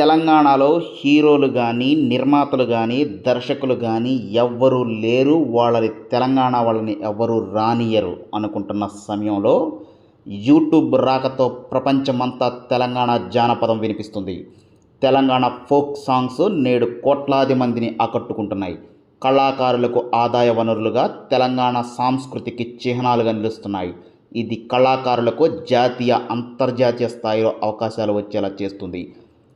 తెలంగాణలో హీరోలు కానీ నిర్మాతలు కానీ దర్శకులు కానీ ఎవ్వరూ లేరు. వాళ్ళని తెలంగాణ వాళ్ళని ఎవరు రానియరు అనుకుంటున్న సమయంలో యూట్యూబ్ రాకతో ప్రపంచమంతా తెలంగాణ జానపదం వినిపిస్తుంది. తెలంగాణ ఫోక్ సాంగ్స్ నేడు కోట్లాది మందిని ఆకట్టుకుంటున్నాయి. కళాకారులకు ఆదాయ వనరులుగా తెలంగాణ సాంస్కృతికి చిహ్నాలుగా నిలుస్తున్నాయి. ఇది కళాకారులకు జాతీయ అంతర్జాతీయ స్థాయిలో అవకాశాలు వచ్చేలా చేస్తుంది.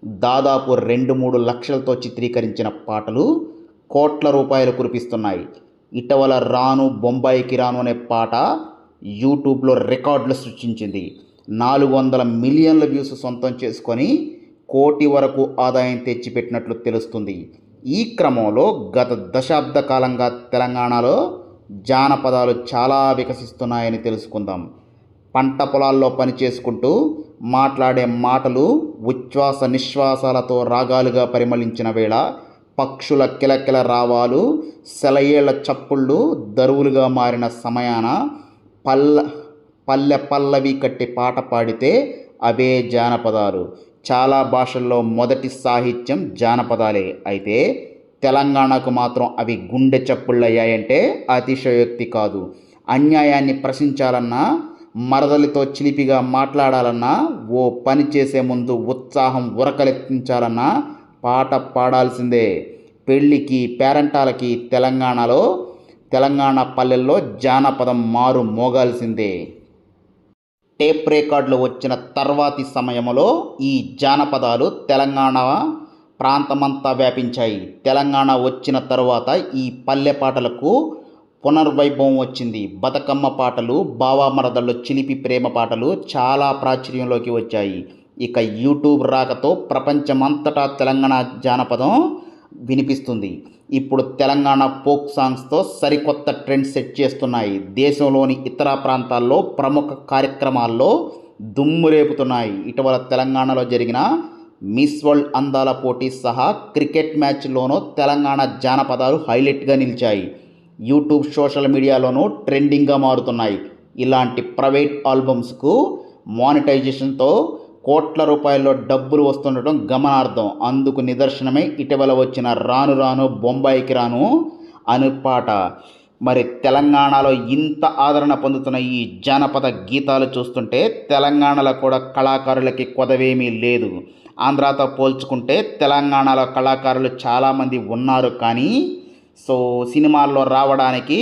దాదాపు రెండు మూడు లక్షలతో చిత్రీకరించిన పాటలు కోట్ల రూపాయలు కురిపిస్తున్నాయి. ఇటీవల రాను బొంబాయికి రాను అనే పాట యూట్యూబ్లో రికార్డులు సృష్టించింది. నాలుగు వందల మిలియన్ల వ్యూస్ సొంతం చేసుకొని కోటి వరకు ఆదాయం తెచ్చిపెట్టినట్లు తెలుస్తుంది. ఈ క్రమంలో గత దశాబ్ద కాలంగా తెలంగాణలో జానపదాలు చాలా వికసిస్తున్నాయని తెలుసుకుందాం. పంట పొలాల్లో పని చేసుకుంటూ మాట్లాడే మాటలు ఉచ్ఛ్వాస నిశ్వాసాలతో రాగాలుగా పరిమళించిన వేళ పక్షుల కిలకిల రావాలు సెలయేళ్ళ చప్పుళ్ళు దరువులుగా మారిన సమయాన పల్ల పల్లె పల్లవి కట్టి పాట పాడితే అవే జానపదాలు. చాలా భాషల్లో మొదటి సాహిత్యం జానపదాలే. అయితే తెలంగాణకు మాత్రం అవి గుండె చప్పుళ్ళయ్యాయంటే అతిశయోక్తి కాదు. అన్యాయాన్ని ప్రశ్నించాలన్నా మరదలితో చిలిపిగా మాట్లాడాలన్నా ఓ పని చేసే ముందు ఉత్సాహం ఉరకలెత్తించాలన్నా పాట పాడాల్సిందే. పెళ్ళికి పేరంటాలకి తెలంగాణలో తెలంగాణ పల్లెల్లో జానపదం మారు మోగాల్సిందే. టేప్ రికార్డులు వచ్చిన తర్వాతి సమయంలో ఈ జానపదాలు తెలంగాణ ప్రాంతమంతా వ్యాపించాయి. తెలంగాణ వచ్చిన తర్వాత ఈ పల్లె పాటలకు పునర్వైభవం వచ్చింది. బతుకమ్మ పాటలు బావామరదళ్ళు చిలిపి ప్రేమ పాటలు చాలా ప్రాచుర్యంలోకి వచ్చాయి. ఇక యూట్యూబ్ రాకతో ప్రపంచమంతటా తెలంగాణ జానపదం వినిపిస్తుంది. ఇప్పుడు తెలంగాణ ఫోక్ సాంగ్స్తో సరికొత్త ట్రెండ్ సెట్ చేస్తున్నాయి. దేశంలోని ఇతర ప్రాంతాల్లో ప్రముఖ కార్యక్రమాల్లో దుమ్ము రేపుతున్నాయి. ఇటీవల తెలంగాణలో జరిగిన మిస్ వరల్డ్ అందాల పోటీ సహా క్రికెట్ మ్యాచ్లోనూ తెలంగాణ జానపదాలు హైలైట్గా నిలిచాయి. యూట్యూబ్ సోషల్ మీడియాలోనూ ట్రెండింగ్గా మారుతున్నాయి. ఇలాంటి ప్రైవేట్ ఆల్బమ్స్కు మానిటైజేషన్తో కోట్ల రూపాయల్లో డబ్బులు వస్తుండటం గమనార్థం అందుకు నిదర్శనమే ఇటీవల వచ్చిన రాను రాను బొంబాయికి రాను అను పాట. మరి తెలంగాణలో ఇంత ఆదరణ పొందుతున్న ఈ జానపద గీతాలు చూస్తుంటే తెలంగాణలో కూడా కళాకారులకి కొదవేమీ లేదు. ఆంధ్రాతో పోల్చుకుంటే తెలంగాణలో కళాకారులు చాలామంది ఉన్నారు కానీ సో సినిమాల్లో రావడానికి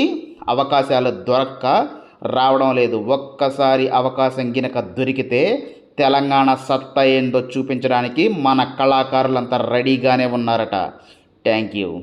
అవకాశాలు దొరక్క రావడం లేదు. ఒక్కసారి అవకాశం గినక దొరికితే తెలంగాణ సత్తా ఏందో చూపించడానికి మన కళాకారులంతా రెడీగానే ఉన్నారట. Thank you.